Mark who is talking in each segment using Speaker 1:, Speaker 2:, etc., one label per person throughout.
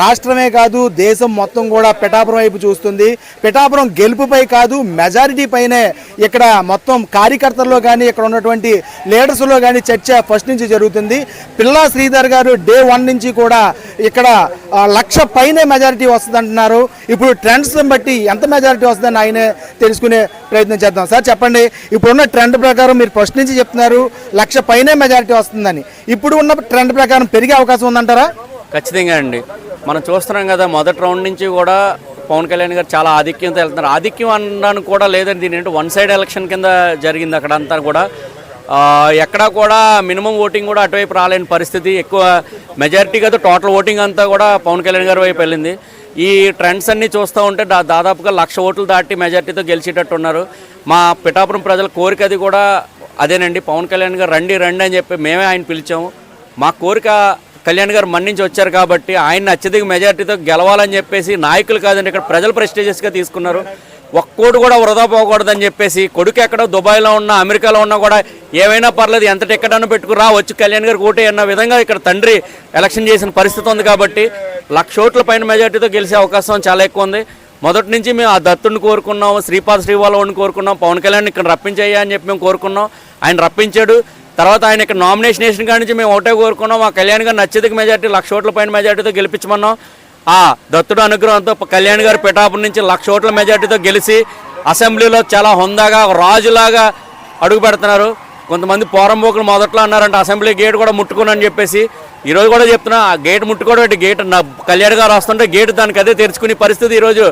Speaker 1: రాష్ట్రమే కాదు దేశం మొత్తం కూడా పిఠాపురం వైపు చూస్తుంది. పిఠాపురం గెలుపుపై కాదు మెజారిటీ పైనే ఇక్కడ మొత్తం కార్యకర్తల్లో కానీ ఇక్కడ ఉన్నటువంటి లీడర్స్లో కానీ చర్చ ఫస్ట్ నుంచి జరుగుతుంది. పిల్లా శ్రీధర్ గారు డే వన్ నుంచి కూడా ఇక్కడ లక్ష పైనే మెజారిటీ వస్తుంది అంటున్నారు ఇప్పుడు ట్రెండ్స్ని బట్టి ఎంత మెజారిటీ వస్తుందని ఆయనే తెలుసుకునే ప్రయత్నం చేద్దాం. సార్ చెప్పండి. ఇప్పుడున్న ట్రెండ్ ప్రకారం మీరు ఫస్ట్ నుంచి చెప్తున్నారు లక్ష పైనే మెజారిటీ వస్తుందని. ఇప్పుడు ఉన్న ట్రెండ్ ప్రకారం పెరిగే అవకాశం ఉందంటారా?
Speaker 2: ఖచ్చితంగా అండి. మనం చూస్తున్నాం కదా మొదటి రౌండ్ నుంచి కూడా పవన్ కళ్యాణ్ గారు చాలా ఆధిక్యంతో వెళ్తున్నారు. ఆధిక్యం అనడానికి కూడా లేదండి దీని ఏంటంటే వన్ సైడ్ ఎలక్షన్ కింద జరిగింది అక్కడ అంతా కూడా. ఎక్కడా కూడా మినిమం ఓటింగ్ కూడా అటువైపు రాలేని పరిస్థితి. ఎక్కువ మెజారిటీ కదా టోటల్ ఓటింగ్ అంతా కూడా పవన్ కళ్యాణ్ గారి వైపు వెళ్ళింది. ఈ ట్రెండ్స్ అన్నీ చూస్తూ ఉంటే దా దాదాపుగా లక్ష ఓట్లు దాటి మెజారిటీతో గెలిచేటట్టు ఉన్నారు మా పిఠాపురం ప్రజల కోరిక అది కూడా అదేనండి పవన్ కళ్యాణ్ గారు రండి రండి అని చెప్పి మేమే ఆయన పిలిచాము. మా కోరిక కళ్యాణ్ గారు మన్నించి వచ్చారు కాబట్టి ఆయన అత్యధిక మెజార్టీతో గెలవాలని చెప్పేసి నాయకులు కాదండి ఇక్కడ ప్రజలు ప్రెస్టేజియస్గా తీసుకున్నారు. ఒక్కోడు కూడా వృధా పోకూడదని చెప్పేసి కొడుకు ఎక్కడో దుబాయ్లో ఉన్నా అమెరికాలో ఉన్నా కూడా ఏమైనా పర్లేదు ఎంత టికెట్ అన్న పెట్టుకురా వచ్చి కళ్యాణ్ గారికి ఓటే అన్న విధంగా ఇక్కడ తండ్రి ఎలక్షన్ చేసిన పరిస్థితి ఉంది కాబట్టి లక్ష ఓట్ల పైన మెజార్టీతో గెలిచే అవకాశం చాలా ఎక్కువ ఉంది. మొదటి నుంచి మేము ఆ దత్తుడిని కోరుకున్నాం శ్రీపాద శ్రీవాలవుని కోరుకున్నాం పవన్ కళ్యాణ్ ఇక్కడ రప్పించయ్యా అని చెప్పి మేము కోరుకున్నాం. ఆయన రప్పించాడు. తర్వాత ఆయన ఇక్కడ నామినేషన్ వేసిన కాడి నుంచి మేము ఒకటే కోరుకున్నాం మా కళ్యాణ్ గారు అత్యధిక మెజార్టీ లక్ష ఓట్ల పైన మెజార్టీతో గెలిపించమన్నాం. ఆ దత్తుడు అనుగ్రహంతో కళ్యాణ్ గారు పిఠాపురం నుంచి లక్ష ఓట్ల మెజార్టీతో గెలిచి అసెంబ్లీలో చాలా హుందాగా రాజులాగా అడుగు పెడుతున్నారు. కొంతమంది పోరంబోకులు మొదట్లో అన్నారంటే అసెంబ్లీ గేట్ కూడా ముట్టుకునని చెప్పేసి. ఈరోజు కూడా చెప్తున్నా ఆ గేట్ ముట్టుకోవడం గేట్ నా కళ్యాణ్ గారు వస్తుంటే గేట్ దానికి అదే తెరుచుకునే పరిస్థితి ఈరోజు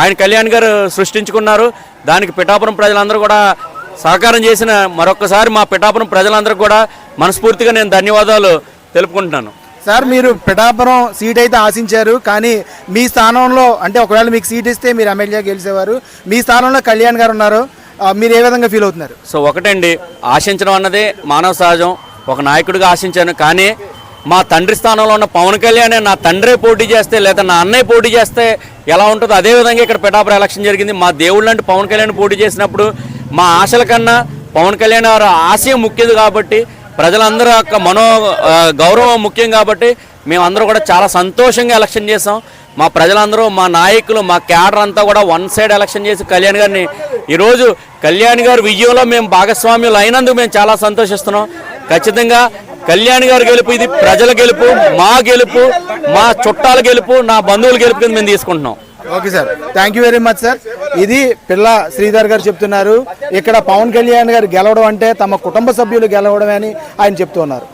Speaker 2: ఆయన కళ్యాణ్ గారు సృష్టించుకున్నారు. దానికి పిఠాపురం ప్రజలందరూ కూడా సహకారం చేసిన మరొకసారి మా పిఠాపురం ప్రజలందరికీ కూడా మనస్ఫూర్తిగా నేను ధన్యవాదాలు తెలుపుకుంటున్నాను.
Speaker 1: సార్ మీరు పిఠాపురం సీట్ అయితే ఆశించారు కానీ మీ స్థానంలో అంటే ఒకవేళ మీకు సీట్ ఇస్తే మీరు ఎమ్మెల్యే గెలిచేవారు. మీ స్థానంలో కళ్యాణ్ గారు ఉన్నారు. మీరు ఏ విధంగా ఫీల్ అవుతున్నారు?
Speaker 2: సో ఒకటండి ఆశించడం అన్నది మానవ సహజం. ఒక నాయకుడిగా ఆశించాను కానీ మా తండ్రి స్థానంలో ఉన్న పవన్ కళ్యాణ్ నా తండ్రే పోటీ చేస్తే లేదా నా అన్నయ్య పోటీ చేస్తే ఎలా ఉంటుందో అదే విధంగా ఇక్కడ పిఠాపురం ఎలక్షన్ జరిగింది. మా దేవుళ్ళు అంటే పవన్ కళ్యాణ్ పోటీ చేసినప్పుడు మా ఆశల కన్నా పవన్ కళ్యాణ్ గారి ఆశయం ముఖ్యది కాబట్టి ప్రజలందరూ యొక్క మనో గౌరవం ముఖ్యం కాబట్టి మేమందరూ కూడా చాలా సంతోషంగా ఎలక్షన్ చేసాం మా ప్రజలందరూ మా నాయకులు మా క్యాడర్ అంతా కూడా వన్ సైడ్ ఎలక్షన్ చేసి కళ్యాణ్ గారిని ఈరోజు కళ్యాణ్ గారి విజయంలో మేము భాగస్వామ్యులు అయినందుకు మేము చాలా సంతోషిస్తున్నాం. ఖచ్చితంగా కళ్యాణ్ గారి గెలుపు ఇది ప్రజల గెలుపు మా గెలుపు మా చుట్టాల గెలుపు నా బంధువుల గెలుపు కింద మేము తీసుకుంటున్నాం.
Speaker 1: Okay sir. Thank you very much sir ఇది పిల్ల శ్రీధర్ గారు చెప్తున్నారు. ఇక్కడ పవన్ కళ్యాణ్ గారు గెలవడం అంటే తమ కుటుంబ సభ్యులు గెలవడమే అని ఆయన చెప్తున్నారు